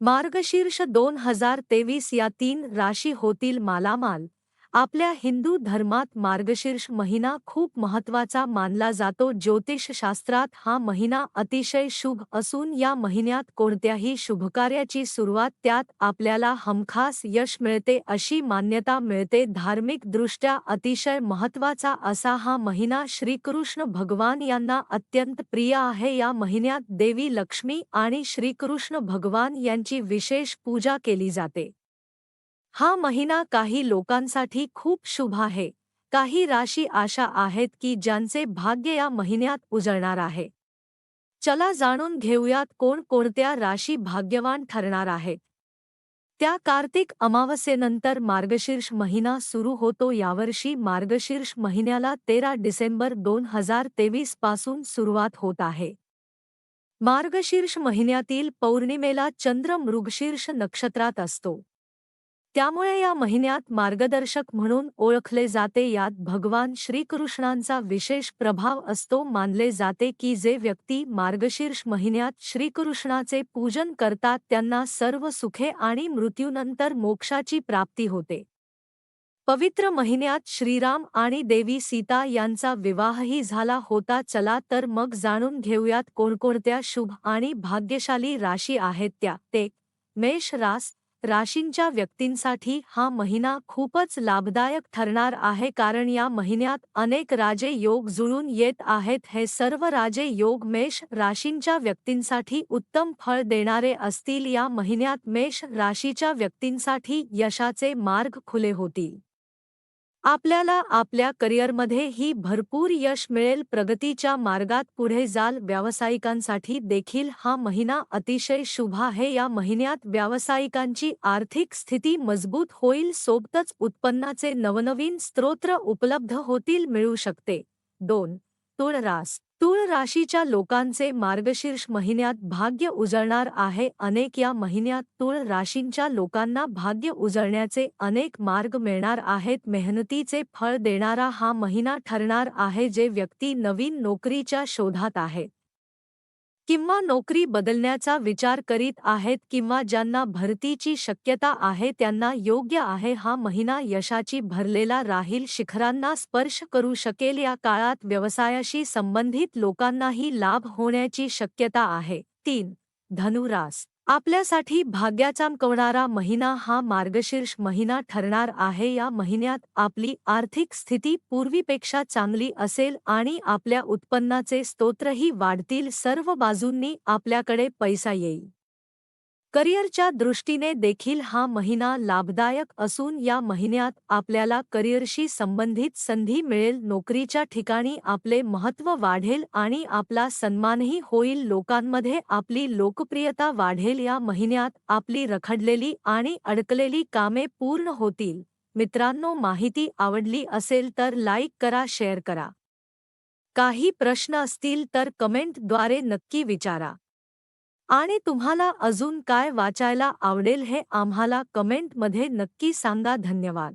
मार्गशीर्ष दोन हजार तेवीस या तीन राशी होतील मालामाल. आपल्या हिंदू धर्मात मार्गशीर्ष महिना खूप महत्त्वाचा मानला जातो. ज्योतिषशास्त्रात हा महिना अतिशय शुभ असून या महिन्यात कोणत्याही शुभकार्याची सुरुवात त्यात आपल्याला हमखास यश मिळते अशी मान्यता मिळते. धार्मिकदृष्ट्या अतिशय महत्त्वाचा असा हा महिना श्रीकृष्ण भगवान यांना अत्यंत प्रिय आहे. या महिन्यात देवी लक्ष्मी आणि श्रीकृष्ण भगवान यांची विशेष पूजा केली जाते. हा महिना काही लोकांसाठी खूप शुभ आहे. काही राशी आशा आहेत की ज्यांचे भाग्य या महिन्यात उजळणार आहे. चला जाणून घेऊयात कोण कोणत्या राशी भाग्यवान ठरणार आहेत त्या कार्तिक अमावस्येनंतर मार्गशीर्ष महिना सुरू होतो. यावर्षी मार्गशीर्ष महिन्याला तेरा डिसेंबर दोन हजार तेवीसपासून सुरुवात होत आहे. मार्गशीर्ष महिन्यातील पौर्णिमेला चंद्र मृगशीर्ष नक्षत्रात असतो. त्यामुळे या महिन्यात मार्गदर्शक म्हणून ओळखले जाते. यात भगवान श्रीकृष्णांचा विशेष प्रभाव असतो. मानले जाते की जे व्यक्ती मार्गशीर्ष महिन्यात श्रीकृष्णाचे पूजन करतात त्यांना सर्व सुखे आणि मृत्यूनंतर मोक्षाची प्राप्ती होते. पवित्र महिन्यात श्रीराम आणि देवी सीता यांचा विवाहही झाला होता. चला तर मग जाणून घेऊयात कोणकोणत्या शुभ आणि भाग्यशाली राशी आहेत त्या. ते मेष रास राशींच्या व्यक्तींसाठी हा महिना खूपच लाभदायक ठरणार आहे कारण या महिन्यात अनेक राजे योग जुळून येत आहेत. हे सर्व राजे योग मेष राशींच्या व्यक्तींसाठी उत्तम फळ देणारे असतील. या महिन्यात मेष राशीच्या व्यक्तींसाठी यशाचे मार्ग खुले होतील. आपल्याला आपल्या करिअरमध्ये ही भरपूर यश मिळेल. प्रगतीच्या मार्गात पुढे जाल. व्यावसायिकांसाठी देखील हा महिना अतिशय शुभ आहे. या महिन्यात व्यावसायिकांची आर्थिक स्थिती मजबूत होईल. सोबतच उत्पन्नाचे नवनवीन स्त्रोत्र उपलब्ध होतील मिळू शकते. दोन तुळ रास राशीच्या लोकांचे मार्गशीर्ष महिन्यात भाग्य उजळणार आहे. अनेक या महिन्यात तुळ राशींच्या लोकांना भाग्य उजळण्याचे अनेक मार्ग मिळणार आहेत. मेहनतीचे फळ देणारा हा महिना ठरणार आहे जे व्यक्ती नवीन नोकरीच्या शोधात आहेत किंवा नोकरी बदलण्याचा विचार करीत आहेत किंवा ज्यांना भरतीची शक्यता आहे त्यांना योग्य आहे हा महिना यशाची भरलेला राहील शिखरांना स्पर्श करू शकेल या काळात व्यवसायाशी संबंधित लोकांनाही लाभ होण्याची शक्यता आहे. तीन. धनुरास आपल्यासाठी भाग्याचमकवणारा महिना हा मार्गशीर्ष महिना ठरणार आहे. या महिन्यात आपली आर्थिक स्थिती पूर्वीपेक्षा चांगली असेल आणि आपल्या उत्पन्नाचे स्तोत्रही वाढतील. सर्व बाजूंनी आपल्याकडे पैसा येईल. करिअरच्या दृष्टीने देखील हा महिना लाभदायक असून या महिन्यात आपल्याला करिअरशी संबंधित संधी मिळेल नोकरीच्या ठिकाणी आपले महत्त्व वाढेल आणि आपला सन्मानही होईल. लोकांमध्ये आपली लोकप्रियता वाढेल. या महिन्यात आपली रखडलेली आणि अडकलेली कामे पूर्ण होतील. मित्रांनो माहिती आवडली असेल तर लाईक करा शेअर करा. काही प्रश्न असतील तर कमेंटद्वारे नक्की विचारा. आणि तुम्हाला अजून काय वाचायला आवडेल हे आम्हाला कमेंटमध्ये नक्की सांगा. धन्यवाद.